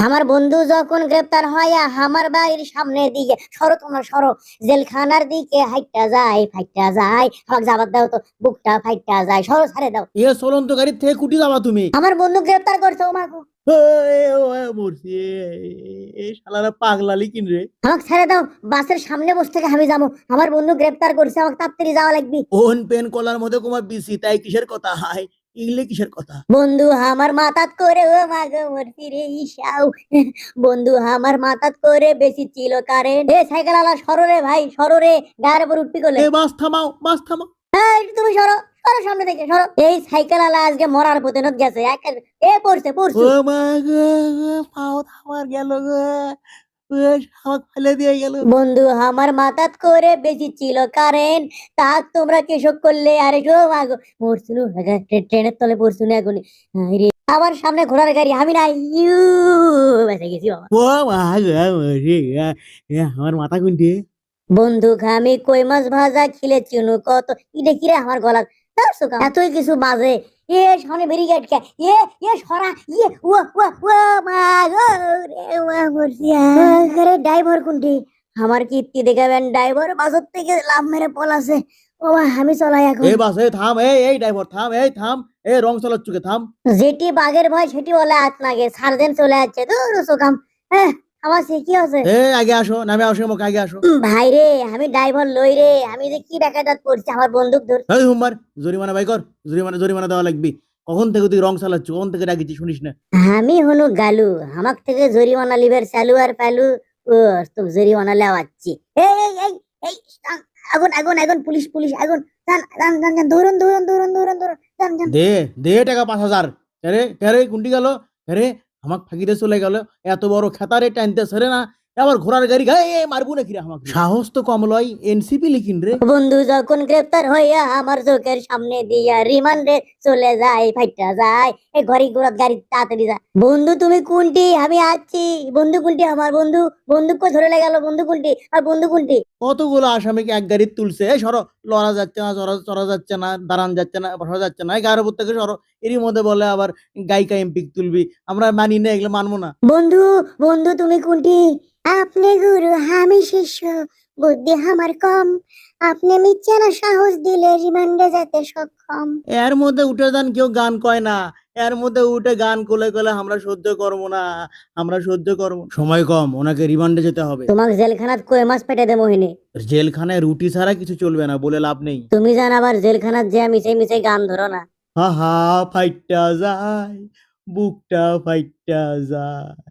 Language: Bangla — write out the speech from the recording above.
আমার বন্ধু যখন গ্রেপ্তার হয় আমার বাড়ির সামনে দিকে সরো তোমরা সরো। জেলখানার দিকে হাইটা যায় ফাইটা যায়। আমাকে যাবার দাও তো বুকটা ফাইটা যায়। সরো ছাড়ে দাও। এ চলন্ত গাড়ির থেকে কুটি যাবা তুমি? আমার বন্ধু গ্রেপ্তার করছে ও মাগো এ, ও, এ, মরছি। এ, এ, এই শালারা পাগলালি কিন রে। আমাকে ছেড়ে দাও বাসের সামনে বসে থেকে আমি যাব। আমার বন্ধু গ্রেপ্তার করছে আমাকে তাড়াতাড়ি যাওয়া লাগবে। ওন পেন কলার মধ্যে তোমার বিসি তাই কিসের কথা? হাই ইংলে কিসের কথা? বন্ধু আমার মাথাত করে ও মাগো মরছি রে ইসাও বন্ধু আমার মাথাত করে বেশি ছিল কারেন্ট এ সাইকেল আলা সরো রে ভাই সরো রে। গায়ের উপর উঠবি করলে এ বাস থামাও বাস থামাও। এই তুমি সরো সরো সামনে থেকে সরো। এই সাইকেল আলা আজকে মরার প্রতিনোদ গেছে এ পড়ছে পড়ছে। ও মা গো পাও থামার গেল গো। ফেলে দিয়ে গেল। বন্ধু আমার মাথাত করে বেশি ছিল কারেন্ট তা তোমরা কেসব করলে? আরে গো মাগো মরছুনু ট্রেনের তলে পড়ছুনু এখনই। রে আমার সামনে ঘোড়ার গাড়ি আমি না ইউ বেঁচে গেছি বাবা। ও আমার মাথা কুন্টি বন্ধু আমি কই মাছ ভাজা খিলে চিনু কত ইটা কিরে আমার গলা এতই কিছু বাজে। এ সামনে ব্যারিকেড কে? এ এ সরা ইয়ে ও ও ও মা গো রে ও মরছি আরে ড্রাইভার কোনটি? আমার কীর্তি দেখাবেন ড্রাইভার বাজার থেকে লাভ মেরে পলাছে ও মা, আমি চলাই এখন। এ বাস এ থাম এই এই ড্রাইভার থাম এই থাম এ রং চালার চুকে থাম। যেটি বাঘের ভয় সেটি বলে হাত লাগে সার্জেন চলে যাচ্ছে দূর সুকাম হ্যাঁ আমার সে কি আছে? এ আগে আসো নামে আসো মোক আগে আসো। ভাই রে আমি ড্রাইভার লই রে আমি যে কি ডাকাত করছি আমার বন্দুক ধর। এই হুম্বার জরিমানা বাই কর জরিমানা জরিমানা দেওয়া লাগবে। কখন থেকে তুই রং চালাচ্ছ কখন থেকে ডাকিছি শুনিস না। আমি হনু গালু আমাক থেকে জরিমানা লিবের চালু আর পালু ও তো জরিমানা লেওয়াচ্ছি। এই এই এই এই আগুন আগুন আগুন পুলিশ পুলিশ আগুন। যান যান ধরুন ধরুন ধরুন ধরুন ধরুন যান যান দে দে টাকা পাঁচ হাজার। আরে আরে কুন্টি গেল? আরে আমাক ফাঁকিতে চলে গেল। এত বড় খেতারে টানতে সরে না। আবার ঘোড়ার গাড়ি গায়ে মারবো নাকি রে আমাকে? সাহস তো কম লয় এনসিপি লিখিন রে। বন্ধু যখন গ্রেপ্তার হইয়া আমার চোখের সামনে দিয়া রিমান্ডে চলে যায় ফাইটা যায় এই ঘড়ি ঘোড়াত গাড়ি তাড়াতাড়ি যায়। বন্ধু তুমি কোনটি? আমি আছি। বন্ধু কোনটি? আমার বন্ধু। বন্দুক কো ধরে গেল বন্ধু কোনটি? আর বন্ধু কোনটি? কতগুলো আসামিকে এক গাড়ি তুলছে? এই সরো লড়া যাচ্ছে না চড়া চড়া যাচ্ছে না দাঁড়ান যাচ্ছে না বসা যাচ্ছে না। এই গাড়ির উপর থেকে সরো এরই মধ্যে বলে আবার গায়িকা এমপি তুলবি। আমরা মানি না এগুলো মানবো না। বন্ধু বন্ধু তুমি কোনটি? আপনি গুরু আমি শিষ্য। বুদ্ধি আমার কম। আপনি মিথ্যা না সাহস দিলে রিমান্ডে যেতে সক্ষম। এর মধ্যে উঠে যান কেউ গান কয় না। এর মধ্যে উঠে গান কোলে কোলে আমরা সহ্য করব না। আমরা সহ্য করব সময় কম ওনাকে রিমান্ডে যেতে হবে। তোমাকে জেলখানাত কয় মাস পেটে দে মোহিনী জেলখানায় রুটি ছাড়া কিছু চলবে না বলে লাভ নেই। তুমি জান আবার জেলখানাত যে মিশে মিশে গান ধরো না। হা হা ফাইটটা যায় বুকটা ফাইটটা যায়।